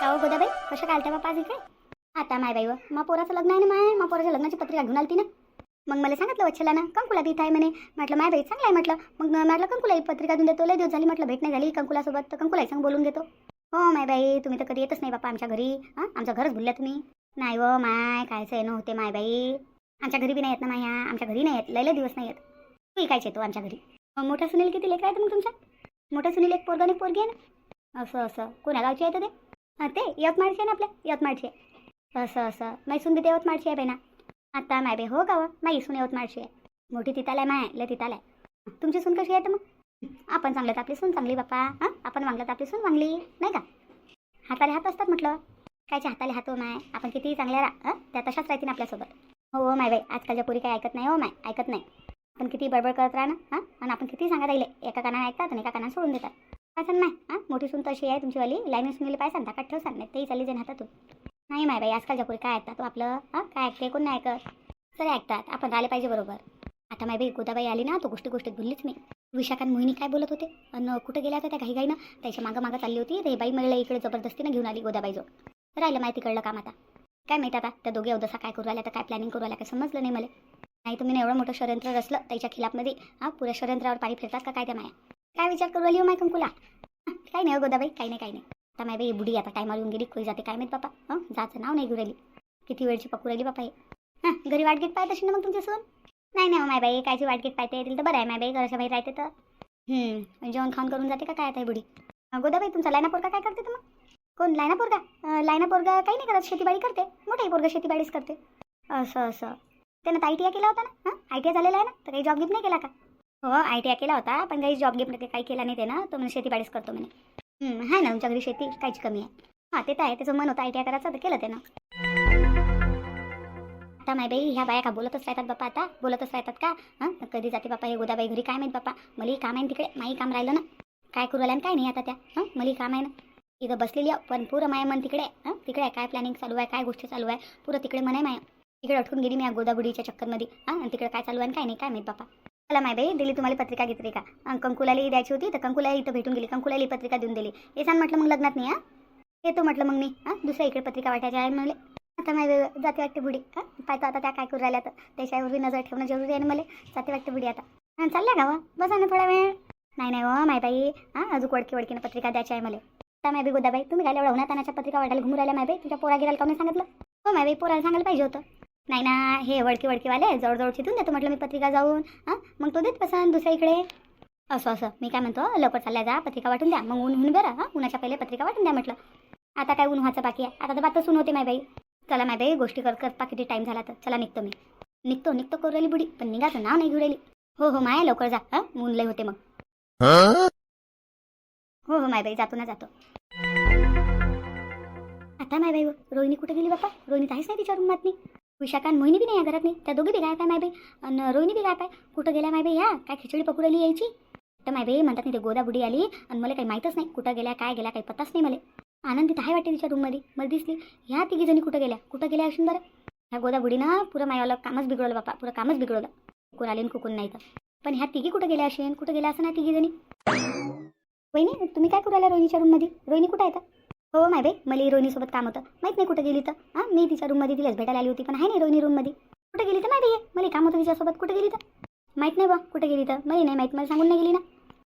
का हो गोदाबाई कशा कालत्या बापा आज इकडे आता माय बाई व मग पोराचं लग्न आहे ना माय? मग पोराच्या लग्नाची पत्रिका घेऊन आलती ना. मग मला सांगितलं वच्छला ना कंकुला तिथं आहे म्हणे. म्हटलं माय बाई चांगलं आहे म्हटलं. मग म्हटलं कंकुला ही पत्रिका देऊन देतो लय दिवस झाली म्हटलं भेट नाही झाली कंकुलासोबत. तर कंकुलाही सांग बोलून घेतो. हो माय बाई तुम्ही तर कधी येतच नाही बापा आमच्या घरी. हां आमचं घरच भुलल्या तुम्ही. नाही व माय कायचं येणं होते माय बाई. आमच्या घरी बी नाही येत ना माया. आमच्या घरी नाही येत. लय लय दिवस नाही येत. तू कायच येतो आमच्या घरी? मग मोठा सुनील किती लेकर आहेत मग तुमच्या? मोठा सुनील एक पोरगा आणि पोरगी आहे ना? असं असं. कोणा गावची आहे तर ते? ते यवतमाळची आहे ना आपल्या यवतमाळची. आहे असं असं. मैसून तिथे यवतमाळची आहे बेना आता माय बे हो का व माई सून यवतमाळची आहे. मोठी तिथाला आहे माय लय तिथाला आहे तुमची सून कशी आहे तर मग? आपण चांगलं तर आपली सून चांगली बाप्पा. हां आपण वांगलं तर आपली सून वांगली नाही का? हाताले हात असतात म्हटलं. कायच्या हाताले हात हो माय? आपण किती चांगल्या रा त्या तशाच राहतील आपल्यासोबत. हो हो माय बाई आजकालच्या पोरी काही ऐकत नाही हो माय ऐकत नाही. आपण किती बडबड करत राहा ना हां आणि आपण किती सांगायला राहिले एका कानाने ऐकतात आणि एका कानाने सोडून देतात. सांग माय हां? मोठी सून तशी आहे तुमचीवाली. लाईन सुनील पाय सांगता का ठेव सांग नाही. तेही चालली जाईन हातातून. नाही माय बाई आजकालच्या पोरी काय ऐकतात? तू आपलं हां? काय ऐकते कोण नाही ऐकत? सर ऐकतात. आपण राहिले पाहिजे बरोबर. आता माय बाई गोदाबाई आली ना तो गोष्टी गोष्टीत भुललीच मी. विशाखान मोहिनी काय बोलत होते? आणि कुठं गेल्या होत्या त्या घाई ना त्याच्या मागं मागं चालली होती. रे बाई मला इकडे जबरदस्तीनं घेऊन आली गोदाबाई जो. राहिलं माहिती कळलं काम आता. काय माहिती आता त्या दोघे अवदसा काय करू आल्या तर काय प्लॅनिंग करू आल्या काय समजलं नाही मला. नाही तुम्ही एवढं मोठं षडयंत्र रचलं त्याच्या खिलाफमध्ये हां? पुऱ्या षडयंत्रावर पाणी फिरतात का काय त्या माया? काय विचार करू आली हो माय कंकुला? काही नाही हो गोदाबाई काही नाही काही नाही. आता माय बाई बुडी आता टायमावर येऊन गेली खोई जाते काय माहीत बापा? हं जायचं नाव नाही घेऊ राहिली. किती वेळची पकडू राहिली बापा हे? हां घरी वाटगीत पाहत असेल ना मग तुमच्या सून नाही नाही हो माय बाई कायची वाटगीत पाहते येतील तर बरं आहे माय बाई घराच्या बाहेर राहते तर. जेवण खाऊन करून जाते का काय आता बुडी गोदाबाई तुमचा लायना पोरगा काय करते तर मग? कोण लायना पोरगा? लायना पोरगा काही नाही करत शेतीबाडी करते मोठाही पोरगा शेतीबाडीच करते. असं असं. त्यानं तर आय टी आय केला होता ना? हां आय टी आय झालेला आहे ना? तर काही जॉब गिफ्ट नाही केला का? हो आय टी आय केला होता पण काही जॉब गेम काही केला नाही ते ना तो म्हणजे शेतीबाडीच करतो म्हणे. हं, ना तुमच्या घरी शेती काहीच कमी आहे. हां ते तर आहे त्याचं मन होतं आय टी आय करायचं तर केलं त्यानं. आता माय बाई ह्या बाया का बोलतच राहतात बापा आता? बोलतच राहतात का? हां कधी जाते बापा हे गोदाबाई घरी काय माहीत बापा? मला काम आहे ना तिकडे माही काम राहिलं ना. काय करू राहिलं काय नाही आता त्या? हां मलाही काम आहे ना. इथं बसलेली आहे, पण पुरं माय मन तिकडे हां तिकडे आहे काय प्लॅनिंग चालू आहे काय गोष्टी चालू आहे? पुरं तिकडे मन आहे माया. तिकडे अटकून गेली मी या गोदाबुडीच्या चक्करमध्ये. हां तिकडे काय चालू आहे काय नाही काय माहीत बापा? चला माय बाई दिली तुम्हाला पत्रिका घेतली का? कंकुलाली द्यायची होती तर कंकुला इथं भेटून गेली. कंकुलाली पत्रिका देऊन दिली. हे सांग म्हटलं मग लग्नात नाही हां? येतो म्हटलं मग मी. हां दुसऱ्या इकडे पत्रिका वाटायच्या आहे म्हणले. आता माय जाते वाटते बुडी. हां पाहतो आता त्या काय करू राहिल्या तर. त्याच्यावरती नजर ठेवणं जरुरी आहे ना मला. जाते वाटते बुडी आता. हां चालल्या गावा बसा ना थोडा वेळ. नाही नाही हो माय बाई. हां अजून वडकी वडकीनं पत्रिका द्यायची आहे मला. आता माय बी गोदाबाई तुम्ही काय एवढ्या उन्हात तानाच्या पत्रिका वाटायला घुमू राहिल्या माय बाई? तुझ्या पोरा गिरायला कोणी सांगितलं? हो माय बाई पोराला सांगायला पाहिजे होतं. नाही ना हे वडकी वडकेवाले जवळजवळ चिथून देतो म्हटलं मी पत्रिका जाऊन. हां मग तो देत पसंत दुसऱ्या इकडे. असं असं. मी काय म्हणतो लवकर चालल्या जा पत्रिका वाटून द्या. मग ऊन होऊन बरं. हां उन्हाच्या पहिले पत्रिका वाटून द्या म्हटलं. आता काय ऊन व्हायचं बाकी आहे? आता तर बातच ऊन होते माय बाई. चला माय बाई गोष्टी करत करता किती टाईम झाला तर. चला निघतो मी. निघतो निघतो करू राहिली बुडी. पण निघाचं नाव नाही घेऊ राहिली. हो हो माय लवकर जा. हां ऊन लय होते मग. हो हो माय बाई जातो ना जातो. आता माय बाई रोहिणी कुठे गेली बापा रोहिणी तर आहेच नाही तिच्या रूमात नाही विशाखा मोहिनी बी नाही या घरात नाही? त्या दोघी बी काय आहे माय बाई आणि रोहिणी बी काय आहे. कुठं गेल्या माय बाई या? काय खिचडी पकडली यायची? तर माय बाई म्हणतात नाही ते गोदा बुडी आली. आणि मला काही माहीतच नाही कुठं गेल्या काय गेल्या काही पत्ताच नाही मला. आनंदित आहे वाटते तिच्या रूममध्ये मला दिसली ह्या तिघी जणी कुठं गेल्या? कुठं गेल्या असून बरं? ह्या गोदा बुडीनं पुरं मायावाला कामच बिघडवलं बापा पुरं कामच बिघडवलं. कुकून आले कुकून नाही तर. पण ह्या तिघी कुठं गेल्या असेन? कुठं गेल्या असं ना तिघी जणी? वहिनी तुम्ही काय करू आल्या रोहिणीच्या रूममध्ये रोहिणी कुठं आहे तर? हो माय बे मला रोहिणीसोबत काम होतं. माहीत नाही कुठं गेली तर. हां मी तिच्या रूममध्ये तिलाच भेटायला आली होती पण आहे नाही रोहिणी रूममध्ये कुठं गेली तर माहिती आहे मला काम होतं तिच्यासोबत. कुठं गेली तर? माहीत नाही बा कुठं गेली तर. मला नाही माहीत मला सांगून नाही गेली ना.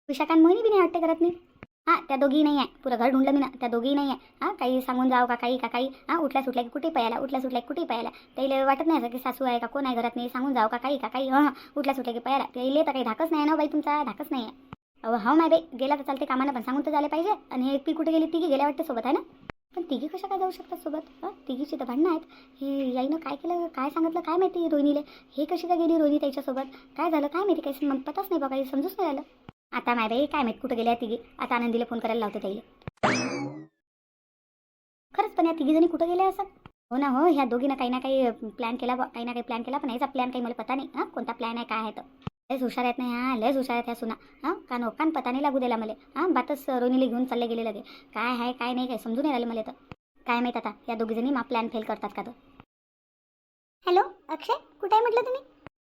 विशाखान मोहिनी बी नाही वाटते करत नाही हां त्या दोघी नाही आहे. पुरं घर ढूंढलं मी ना त्या दोघी नाही आहे. हां काही सांगून जाव का काही का काही. हां उठल्या सुटल्या की कुठे पायाला उठल्या सुटल्या की कुठे पायाला. त्याला वाटत नाही असं की सासू आहे का कोण आहे घरात नाही सांगून जाऊ का काही का काही. हां उठल्या सुटल्या की पायाला. त्याला तर काही धाकच नाही ना हो बाई तुमचा धाकच नाही आहे. अहो हा माय बाई गेला तर चालते कामानं पण सांगून तर झाले पाहिजे. आणि हे ती कुठे गेली? तिघी गेल्या वाटते सोबत आहे ना? पण तिघी कशा काय जाऊ शकतात सोबत? तिघीची तर भांडणं आहेत. हे याईनं काय केलं काय सांगितलं काय माहिती रोहिणीले? हे कशी काय गेली रोहिणी त्याच्यासोबत काय झालं काय माहिती? काही मग पताच नाही बा काही समजूच नाही आलं आता माय बाई काय माहिती कुठं गेल्या तिघी? आता आनंदीला फोन करायला लावते त्याला खरंच पण या तिघी जणी कुठं गेल्या असं? हो ना हो ह्या दोघीनं काही ना काही प्लॅन केला काही ना काही प्लॅन केला पण याचा प्लॅन काही मला पता नाही. हां कोणता प्लॅन आहे काय आहे तर. लयच हुशार आहेत ना ह्या लयच हुशार आहेत ह्या सुना. हां? कान हो कान पता नाही लागू दिला मला. हां? बातच रोनीला घेऊन चालले गेले लगे. काय आहे काय नाही काय समजून नाही राहिलं मला तर. काय माहीत आता? या दोघी जणी मा प्लॅन फेल करतात का तो? हॅलो अक्षय कुठे आहे म्हटलं तुम्ही?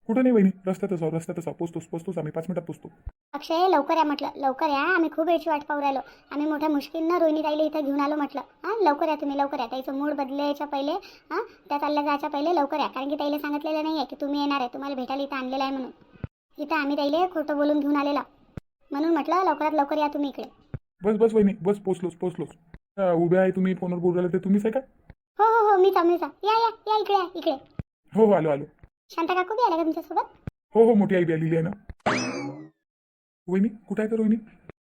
कुठं नाही वहिनी रस्त्यातच आहो रस्त्यातच आहो पोचतोच पोचतोच आम्ही. पाच मिनिटात पोचतो. अक्षय लवकर या म्हटलं. लवकर या. आम्ही खूप वेळची वाट पाहू राहिलो. आम्ही मोठ्या मुश्किलनं रोहिणी ताईला इथं घेऊन आलो म्हटलं. हां? लवकर या तुम्ही लवकर या. त्याचं मूड बदलायच्या पहिले हां? त्या चालल्या जायच्या पहिले लवकर या. कारण की ताईला सांगितलेलं नाही आहे की तुम्ही येणार आहे. तुम्हाला भेटायला इथं आणलेलं आहे म्हणून. इथं आम्ही ताईले खोटं बोलून घेऊन आलेला. म्हणून म्हटलं लवकरात लवकर या तुम्ही इकडे. बस बस वहिनी बस पोचलोच पोचलोच. अं, उभ्या आहे तुम्ही फोनवर बोलू राहिले ते तुम्हीच आहे का? हो हो हो मीच आहे. या या या इकडे या इकडे. हो हो आलो आलो. शांता काकू बी आल्या का तुमच्यासोबत? हो हो मोठी आई बी आलेली आहे ना. वहिनी कुठं आहे का रोहिणी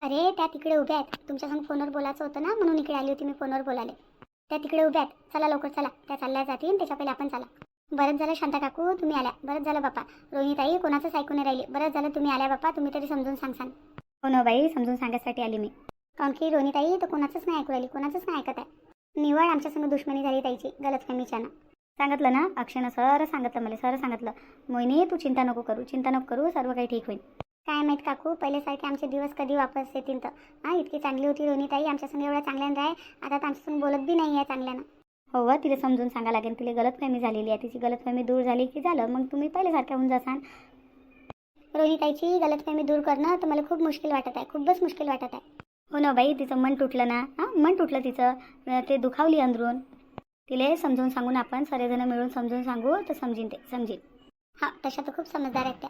अरे त्या तिकडे उभ्या आहेत. तुमच्यासंग फोनवर बोलायचं होतं ना म्हणून इकडे आली होती मी फोनवर बोलाले त्या तिकडे उभ्या आहेत. चला लवकर चला. त्या चालल्या जातील त्याच्या पहिले आपण चला. बरंच झालं शांता काकू तुम्ही आल्या. बरंच झालं बापा रोहिणीताई कोणाचंच ऐकून नाही राहिली. बरंच झालं तुम्ही आल्या बापा तुम्ही तरी समजून सांगसान हो ना बाई समजून सांगायसाठी आली मी. कारण की रोहिणीताई तर कोणाचंच नाही ऐकू राहिली कोणाचंच नाही ऐकत आहे. निवड आमच्यासंग दुश्मनी झाली ताईची गलतफहमीच्यानं सांगितलं ना? अक्षयनं सर सांगितलं मला सर सांगितलं. मोहिनी तू चिंता नको करू चिंता नको करू सर्व काही ठीक होईल. काय माहीत काकू पहिल्यासारखे आमचे दिवस कधी वापस येतील तर. हां इतकी चांगली होती रोहिणीताई आमच्यासंग एवढ्या चांगल्यानं राहे आता तर आमच्यासंग बोलत बी नाही आहे चांगल्यानं. व तिला समजून सांगा लागेल. तिला गलतफहमी झालेली आहे. तिची गलतफहमी दूर झाली की झालं मग तुम्ही पहिल्यासारख्या होऊन जासान. रोहिणीताईची गलतफहमी दूर करणं तर मला खूप मुश्किल वाटत आहे. खूपच मुश्किल वाटत आहे. हो ना बाई तिचं मन तुटलं ना? हां मन तुटलं तिचं. ते दुखावली अंदरून. तिला समजून सांगून आपण सगळेजण मिळून समजून सांगू तर समजीन ते. समजीन. हां तशा तर खूप समजदार आहेत त्या.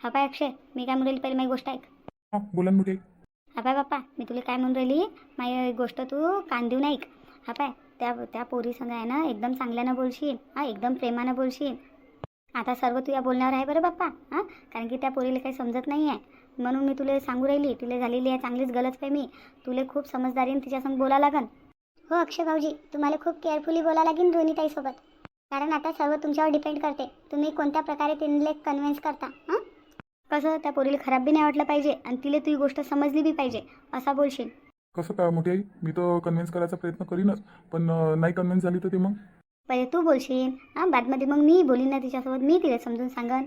हा पाय अक्षय मी काय म्हणून पहिली माझी गोष्ट ऐक. हां बोला ना मोठी आई हा पाय बाप्पा मी तुला काय म्हणून राहिली? माझी गोष्ट तू कान देऊन ऐक. हा पाय. त्या त्या पोरीसंग आहे ना एकदम चांगल्यानं बोलशील. हां एकदम प्रेमानं बोलशील. आता सर्व तू बोलणार बोलण्यावर आहे बरं बाप्पा. हां कारण की त्या पोरीला काही समजत नाही आहे. म्हणून मी तुला सांगू राहिली तुला झालेली आहे चांगलीच गलत मी तुला खूप समजदारीने तिच्यासंग बोला लागन. हो अक्षय भाऊजी तुम्हाला खूप केअरफुली बोला लागेल ताईसोबत. कारण आता सर्व तुमच्यावर डिपेंड करते. तुम्ही कोणत्या प्रकारे तिने कन्व्हिन्स करता हां? कसं त्या पोरीला खराब बी नाही वाटलं पाहिजे आणि तिला तुझी गोष्ट समजली बी पाहिजे असा बोलशील. कसं काय मोठी आई? मी तर कन्व्हिन्स करायचा प्रयत्न करीनच पण नाही कन्व्हिन्स झाली तर ते मग? पहिले तू बोलशील. हां बादमध्ये मग मी बोलीन ना तिच्यासोबत. मी तिला समजून सांगन.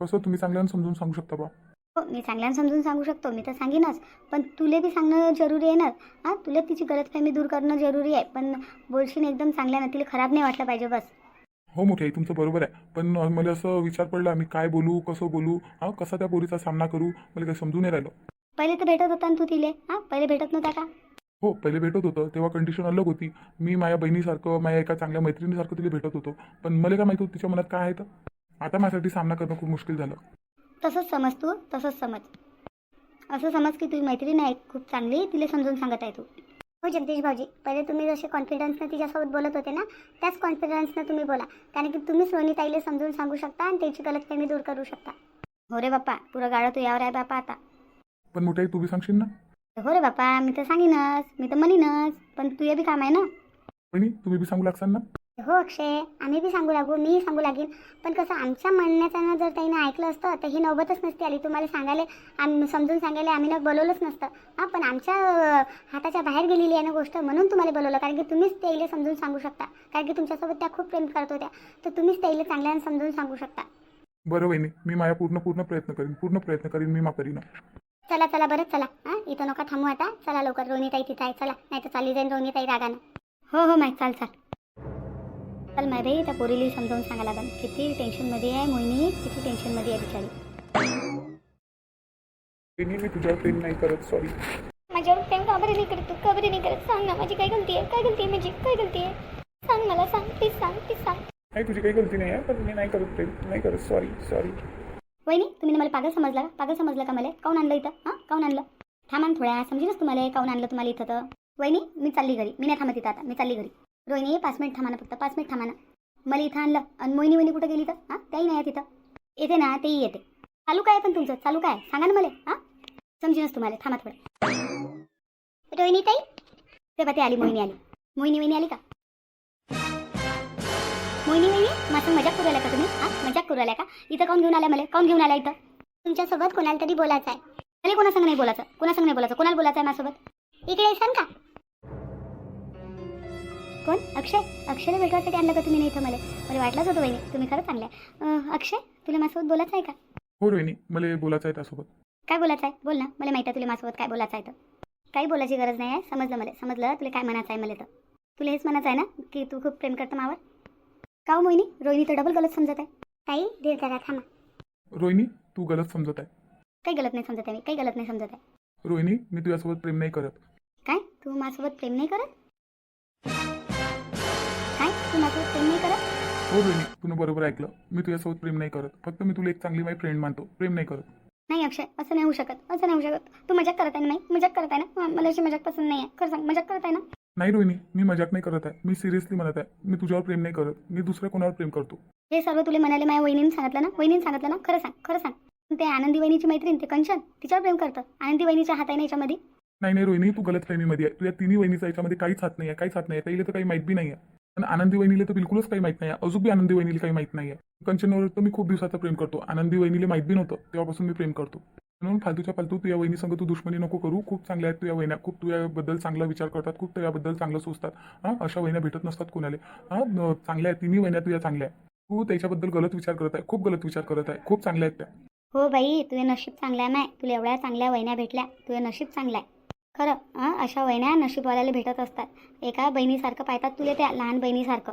कसं? तुम्ही चांगल्यानं समजून सांगू शकता बा. हो मी चांगल्यानं समजून सांगू शकतो. मी तर सांगेनच. पण तुला बी सांगणं जरुरी आहे ना? हां तुला तिची गलतफहमी दूर करणं जरुरी आहे. पण बोलशील एकदम चांगल्यानं तिला खराब नाही वाटलं पाहिजे बस. हो मोठी आई तुमचं बरोबर आहे. पण मला असं विचार पडला मी काय बोलू कसं बोलू? हां कसा त्या पोरीचा सामना करू? मला काही समजून नाही राहिलं. पहिले तर भेटत होता ना तू तिले हां? पहिले भेटत नव्हता का? हो पहिले भेटत होतं तेव्हा कंडिशन अलग होती. मी माझ्या बहिणीसारखं माझ्या एका चांगल्या मैत्रिणीसारखं तिला भेटत होतो. पण मला काय माहिती होतं तिच्या मनात काय आहे तर? आता माझ्यासाठी सामना करणं खूप मुश्किल झालं. तसंच समज तू तसंच समज. असं समज की तुझी मैत्रीण आहे खूप चांगली तिला समजून सांगत आहे तू. हो जगदीश भाऊजी पहिले तुम्ही जसे कॉन्फिडन्सनं तिच्यासोबत बोलत होते ना त्याच कॉन्फिडन्सनं तुम्ही बोला. कारण की तुम्ही सोनी ताईला समजून सांगू शकता आणि त्याची गलतफहमी दूर करू शकता. हो रे बाप्पा पुरं गाडं तू यावर आहे बाप्पा आता. पण मोठी आई तू बी सांगशील ना? हो रे बाप्पा मी तर सांगेनच मी तर म्हणीनच पण तुझे बी काम आहे ना? बहिणी तुम्ही बी सांगू लागसाल ना? हो अक्षय आम्ही बी सांगू लागू मी सांगू लागेन. पण कसं आमच्या म्हणण्याचं जर ताईनं ऐकलं असतं तर ही नौबतच नसती आली. तुम्हाला सांगायला आम समजून सांगायला आम्ही ना बोलवलंच नसतं. हां पण आमच्या अं, हाताच्या बाहेर गेलेली आहे ना गोष्ट म्हणून तुम्हाला बोलवलं. कारण की तुम्हीच ताईला समजून सांगू शकता. कारण की तुमच्यासोबत त्या खूप प्रेम करत होत्या. तर तुम्हीच ताईला चांगल्यानं समजून सांगू शकता. बरं वहिनी मी माझ्या पूर्ण पूर्ण प्रयत्न करीन पूर्ण प्रयत्न करीन मी मा करीन चला बरं चला. हां इथं नका थांबू आता. चला लवकर रोहिणीताई तिथं आहे. चला नाही तर चालली जाईन रोहिणीताई रागानं. हो हो माहीत चाल चाल. चल माय बाई त्या पोरीला समजावून सांगा लागन. किती टेन्शनमध्ये आहे मोहिनी किती टेन्शनमध्ये आहे बिचारी. वहिनी मी तुझ्यावर प्रेम नाही करत सॉरी माझ्यावर प्रेम का बरं नाही करत तू? का बरं नाही करत? सांग ना माझी काय गलती आहे? काय गलती आहे माझी? काय गलती आहे? सांग मला सांग प्लीज सांग प्लीज सांग. नाही तुझी काही गलती नाही आहे पण मी नाही करत प्रेम नाही करत सॉरी सॉरी वहिनी तुम्ही ना मला पागल समजला का? पागल समजलं का मला? काऊन आणलं इथं हां? काऊन आणलं? थांबा थोड्या समजेलच तुम्हाला काऊन आणलं तुम्हाला इथं तर? वहिनी मी चालली घरी मी नाही थांबत इथं आता मी चालली घरी. रोहिणी पाच मिनिट थांबा फक्त पाच मिनिट थांबा मला इथं आणलं आणि मोहिनी वहिनी कुठं गेली तर हां त्याही नाही तिथं येते ना तेही येते. चालू काय पण तुमचं चालू काय? सांगा ना मला हां? समजेनच तुम्हाला थांबा थोडं. रोहिणी ताई? ते बा ते आली मोहिनी आली. मोहिनी वहिनी आली का? मोहिनी वहिनी माझं मजाक करू आल्या का तुम्ही? हां मजाक करू आल्या का? इथं काऊन घेऊन आल्या मला? काऊन घेऊन आल्या इथं? तुमच्यासोबत कोणाला तरी बोलायचं आहे. मला कोणासंग नाही बोलायचं? कोणासंग नाही बोलायचं? कोणाला बोलायचं आहे माझ्यासोबत? इकडे येसान का? कोण? अक्षय? अक्षयला भेटवासाठी आणलं का तुम्ही नाही इथं मला? मला वाटलंच होतं वहिनी. तुम्ही खरंच आणलंय. अं, अक्षय तुला माझ्यासोबत बोलायचं आहे का? हो रोहिणी मला बोलायचं आहे त्यासोबत. काय बोलायचं आहे बोल ना. मला माहिती आहे तुला माझ्यासोबत काय बोलायचं आहे तर. काही बोलायची गरज नाही आहे. समजलं मला. समजलं तुला काय म्हणायचं आहे मला तर. तुला हेच म्हणायचं आहे ना की तू खूप प्रेम करतं मावर? का हो मोहिनी रोहिणी तर डबल गलत समजत आहे. काही धीर करा थांबा. रोहिणी तू गलत समजत आहे. काही गलत नाही समजत आहे मी काही गलत नाही समजत आहे. रोहिणी मी तुझ्यासोबत प्रेम नाही करत. काय? तू माझ्यासोबत प्रेम नाही करत? काय? तू माझ्यासोबत प्रेम नाही करत? हो रोहिणी तुला बरोबर ऐकलं. मी तुझ्यासोबत प्रेम नाही करत. फक्त मी तुला एक चांगली माझी फ्रेंड मानतो. प्रेम नाही करत. नाही अक्षय असं नाही होऊ शकत असं नाही होऊ शकत. तू मजाक करत आहे ना नाही मजाक करत आहे ना? म- मला अशी मजाक पसंत नाही आहे. खरं सांग मजाक करत आहे ना? नाही रोहिणी मी मजाक नाही करत आहे. मी सिरियसली म्हणत आहे. मी तुझ्यावर प्रेम नाही करत. मी दुसऱ्या कोणावर प्रेम करतो? हे सर्व तुला म्हणाले माझ्या वहिनीने सांगितलं ना? वहिनीने सांगितलं ना? खरं सांग खरं सांग. ते आनंदी वहिनीची मैत्रीण ते कंचन तिच्यावर प्रेम करतं. आनंदी वहिनीच्या हात आहे ना याच्यामध्ये? नाही नाही रोहिणी तू गलत फॅमीमध्ये आहे. तुझ्या तिन्ही वहिनीचा याच्यामध्ये काहीच हात नाही आहे काहीच हात नाही आहे त्याला तर काही माहीत बी नाही आहे पण आनंदी वहिनीला तर बिलकुलच काही माहीत नाही आहे अजून बी आनंदी वहिनीला काही माहीत नाही आहे कंचनवर तर मी खूप दिवसाचं प्रेम करतो. आनंदी वहिनीला माहीत बी नव्हतं. तेव्हापासून मी प्रेम करतो. म्हणून फालतूच्या फालतू तुझ्या वहिनी संग तू दुश्मनी नको करू. खूप चांगल्या आहेत तुझ्या वहिन्या. खूप तुझ्याबद्दल चांगला विचार करतात. खूप तुझ्याबद्दल चांगलं सोचतात हां? अशा वहिन्या भेटत नसतात कोणाला. हां? चांगल्या आहेत. तिन्ही वहिन्या तुझ्या चांगल्या आहे तू त्याच्याबद्दल गलत विचार करत आहे. खूप गलत विचार करत आहे. खूप चांगल्या आहेत त्या. हो बाई तुझे नशीब चांगलं आहे माय तुला एवढ्या चांगल्या वहिन्या भेटल्या. तुझे नशीब चांगलं आहे. खरं हां? अशा वहिन्या नशीबवाल्याला भेटत असतात. एका बहिणीसारखं पाहतात तुला त्या लहान बहिणीसारखं.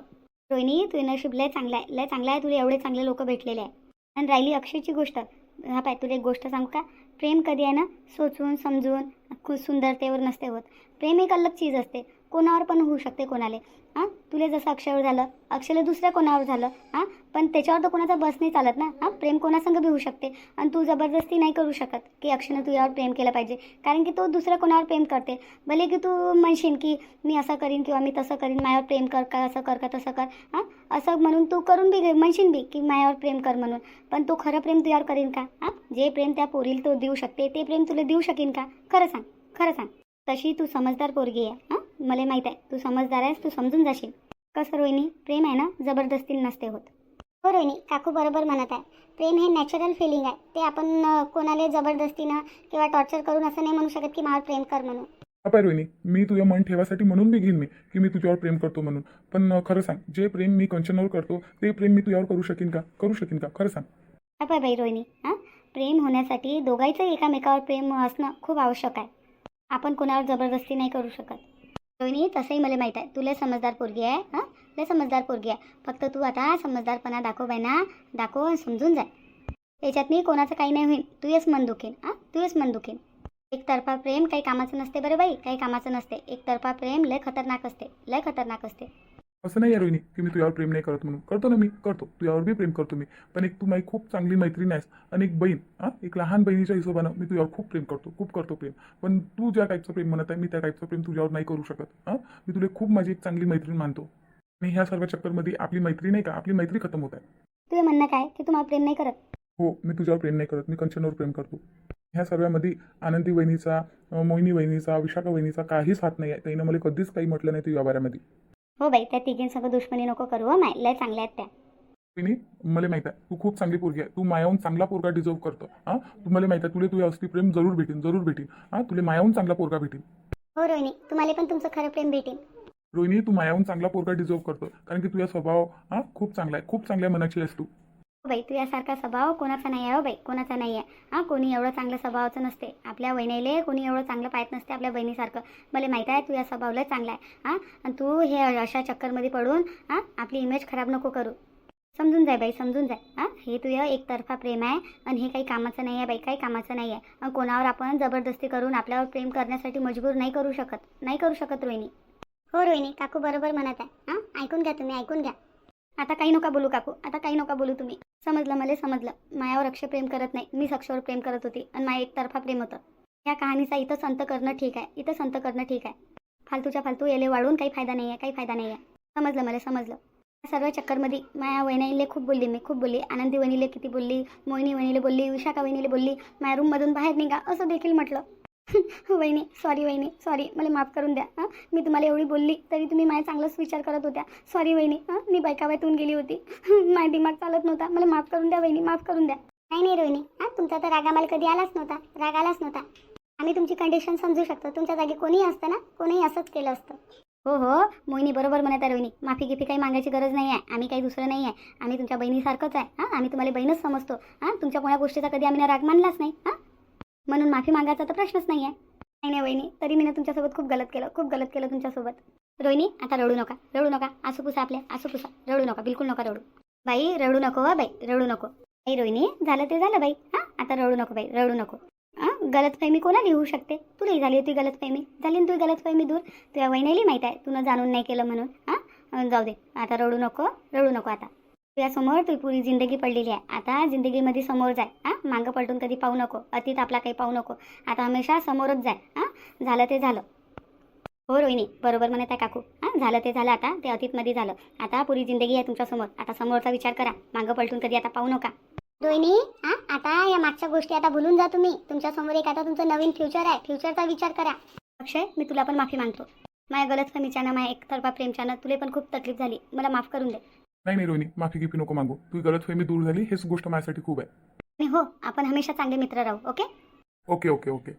रोहिणी तुझे नशीब लय चांगलं आहे. लय चांगलं आहे. तुला एवढे चांगले लोक भेटलेले आहे. आणि राहिली अक्षयची गोष्ट. हा पाय तुला एक गोष्ट सांगू का? प्रेम कधी आहे ना सोचून समजून खूप सुंदरतेवर नसते होत. प्रेम एक अलग चीज असते. कोणावर पण होऊ शकते कोणाला. हां? तुला जसं अक्षयवर झालं अक्षयला दुसऱ्या कोणावर झालं हां? पण त्याच्यावर तर कोणाचा बस नाही चालत ना हां? प्रेम कोणासंग बी होऊ शकते? आणि तू जबरदस्ती नाही करू शकत की अक्षयनं तुझ्यावर प्रेम केलं पाहिजे. कारण की तो दुसऱ्या कोणावर प्रेम करते. भले की तू म्हणशील की मी असं करीन किंवा मी तसं करीन माझ्यावर प्रेम कर का असं कर का तसं कर हां? असं म्हणून तू करून बी घे- म्हणशील बी की माझ्यावर प्रेम कर म्हणून. पण तो खरं प्रेम तुझ्यावर करीन का हां? जे प्रेम त्या पोरीला तो देऊ शकते ते प्रेम तुला देऊ शकेन का? खरं सांग खरं सांग. तशी तू समजदार पोरगी आहे हां? मला माहीत आहे तू समजदार आहेस तू समजून जाशील. कसं रोहिणी प्रेम आहे ना? जबरदस्ती नसते होत. हो रोहिणी काकू बरोबर म्हणत आहे. प्रेम हे नॅचरल फिलिंग आहे. ते आपण अं, कोणाला जबरदस्तीनं किंवा टॉर्चर करून असं नाही म्हणू शकत की मला प्रेम कर म्हणून. अपाय रोहिणी मी तुझं मन ठेवासाठी म्हणून बी घेईन मी की मी तुझ्यावर प्रेम करतो म्हणून. पण अं, खरं सांग जे प्रेम मी कंचनवर करतो ते प्रेम मी तुझ्यावर करू शकीन का? करू शकीन का? खरं सांग. अपाय बाई रोहिणी हां? प्रेम होण्यासाठी दोघांचं एकामेकावर प्रेम असणं खूप आवश्यक आहे. आपण कोणावर जबरदस्ती नाही करू शकत. रोहिणी तसंही मला माहीत आहे. तुला समजदार पोरगी आहे हां? लय समजदार पोरगी आहे. फक्त तू आता समजदारपणा दाखव बाई ना दाखव आणि समजून जाय. याच्यात मी कोणाचं काही नाही होईल येस मन दुखेन हां? तुझेच मन दुखेन. एकतर्फा प्रेम काही कामाचं नसते बरं बाई. काही कामाचं नसते. एकतर्फा प्रेम लय खतरनाक असते. लय खतरनाक असते. असं नाही आहे रोहिणी की मी तुझ्यावर प्रेम नाही करत म्हणून. करतो ना मी करतो. तुझ्यावर बी प्रेम करतो मी. पण एक तू माझी खूप चांगली मैत्रीण आहेस आणि एक बहीण हां? एक लहान बहिणीच्या हिशोबानं मी तुझ्यावर खूप प्रेम करतो खूप करतो प्रेम. पण तू ज्या टाईपचं प्रेम म्हणत आहे मी त्या टाईपचं प्रेम तुझ्यावर नाही करू शकत हां? मी तुला खूप माझी एक चांगली मैत्रीण मानतो. आणि ह्या सर्व चक्करमध्ये आपली मैत्री नाही का? आपली मैत्री खतम होत आहे. तुझं म्हणणं काय? की तुम्हाला प्रेम नाही करत. हो मी तुझ्यावर प्रेम नाही करत. मी कंचनवर प्रेम करतो. ह्या सर्वामध्ये आनंदी वहिनीचा मोहिनी वहिनीचा विशाखा वहिनीचा काहीच हात नाही आहे. त्यानं मला कधीच काही म्हटलं नाही तुझ्या बाऱ्यामध्ये हो बाई त्या तिघींसंग दुश्मनी नको करू हो माय. लय चांगल्या आहेत त्या. मला माहीत आहे तू खूप चांगली पोरगी आहे. तू मायाहून चांगला पोरगा डिझर्व करतो हां? तू मला माहीत आहे तुला तुझ्या असली प्रेम जरूर भेटेन जरूर भेटेन हां? तुला मायाहून चांगला पोरगा भेटेन. हो रोहिणी तुम्हाला पण तुमचं खरं प्रेम भेटेल रोहिणी तू मायाहून चांगला पोरगा डिझर्व करतो कारण की तुझा स्वभाव हां खूप चांगला आहे खूप चांगल्या मनाची आहेस तू. बाई तुझ्यासारखा स्वभाव कोणाचा नाही आहे हो बाई कोणाचा नाही आहे हां कोणी एवढं चांगलं स्वभावाचं नसते. आपल्या वहिनीले कोणी एवढं चांगलं पाहत नसते आपल्या बहिणीसारखं. मला माहीत आहे तुझ्या स्वभाव लय चांगला आहे. हां आणि तू हे अशा चक्करमध्ये पडून हां आपली इमेज खराब नको करू. समजून जाय बाई समजून जाय. हां हे तुझं एकतर्फा प्रेम आहे आणि हे काही कामाचं नाही आहे बाई काही कामाचं नाही आहे आणि कोणावर आपण जबरदस्ती करून आपल्यावर प्रेम करण्यासाठी मजबूर नाही करू शकत नाही करू शकत रोहिणी. हो रोहिणी काकू बरोबर म्हणत आहे. हां ऐकून घ्या तुम्ही ऐकून घ्या. आता काही नका बोलू काकू आता काही नका बोलू तुम्ही. समजलं मला समजलं. मायावर अक्षय प्रेम करत नाही. मी अक्षयवर प्रेम करत होती आणि माया एकतर्फा प्रेम होतं. या कहाणीचा इथं संत करणं ठीक आहे. इथं संत करणं ठीक आहे. फालतूच्या फालतू येले वाढून काही फायदा नाही आहे काही फायदा नाही आहे समजलं मला समजलं. या सर्व चक्करमध्ये माया वहिनीले खूप बोलली मी खूप बोलली. आनंदी वहिनीले किती बोलली मोहिनी वहिनीले बोलली विशाखा वहिनीले बोलली. माझ्या रूममधून बाहेर निघा असं देखील म्हटलं. वहिनी सॉरी वहिनी सॉरी मला माफ करून द्या हां? मी तुम्हाला एवढी बोलली तरी तुम्ही माझ्या चांगलाच विचार करत होत्या. सॉरी वहिनी हां? मी बायकाबायतून गेली होती. माझा दिमाग चालत नव्हता. मला माफ करून द्या वहिनी माफ करून द्या. नाही नाही रोहिणी हां? तुमचा तर राग आम्हाला कधी आलाच नव्हता राग आलाच नव्हता. आम्ही तुमची कंडिशन समजू शकतो. तुमच्या जागी कोणीही असतं ना कोणीही असंच केलं असतं. हो हो. मोहिनी बरोबर म्हणत आहे रोहिणी. माफी गिफी काही मागायची गरज नाही आहे आम्ही काही दुसरं नाही आहे आम्ही तुमच्या बहिणीसारखंच आहे हां? आम्ही तुम्हाला बहीणच समजतो. हां? तुमच्या कोणा गोष्टीचा कधी आम्ही राग मानलाच नाही हां? म्हणून माफी मागायचा तर प्रश्नच नाही आहे नाही नाही वहिनी तरी मी ना तुमच्यासोबत खूप गलत केलं खूप गलत केलं तुमच्यासोबत. रोहिणी आता रडू नका रडू नका आसू पुसा आपल्या आसू पुसा रडू नका बिलकुल नका रडू. बाई रडू नको हो बाई रडू नको. बाई रोहिणी झालं ते झालं बाई हां आता रडू नको बाई रडू नको. हां गलतफहमी कोणाला होऊ शकते? तुलाही झाली होती गलतफहमी झाली ना तुझी गलतफहमी दूर? तुझ्या वहिनीला माहीत आहे तुनं जाणून नाही केलं म्हणून. हां जाऊ दे आता रडू नको रडू नको आता. तुझ्यासमोर तुझी पुरी जिंदगी पडलेली आहे. आता जिंदगीमध्ये समोर जाय हां? मागं पलटून कधी पाहू नको. अतीत आपला काही पाहू नको. आता हमेशा समोरच जाय हां? झालं ते झालं. हो रोहिणी बरोबर म्हणत आहे काकू. हां? झालं ते झालं आता ते अतीतमध्ये झालं. आता पुरी जिंदगी आहे तुमच्यासमोर आता समोरचा विचार करा. मागं पलटून कधी आता पाहू नका. रोहिणी हां? आता या मागच्या गोष्टी आता भुलून जा तुम्ही. तुमच्यासमोर एक आता तुमचं नवीन फ्युचर आहे. फ्युचरचा विचार करा. अक्षय मी तुला पण माफी मागतो. माझ्या गलतफहमीच्यानं माझ्या एकतर्फा प्रेमच्यानं तुला पण खूप तकलीफ झाली. मला माफ करून दे. नाही नाही रोहिणी माफी गिफी नको मागू. तुझी गलतफहमी दूर झाली हेच गोष्ट माझ्यासाठी खूप आहे. हो आपण हमेशा चांगले मित्र राहू ओके? Okay okay okay.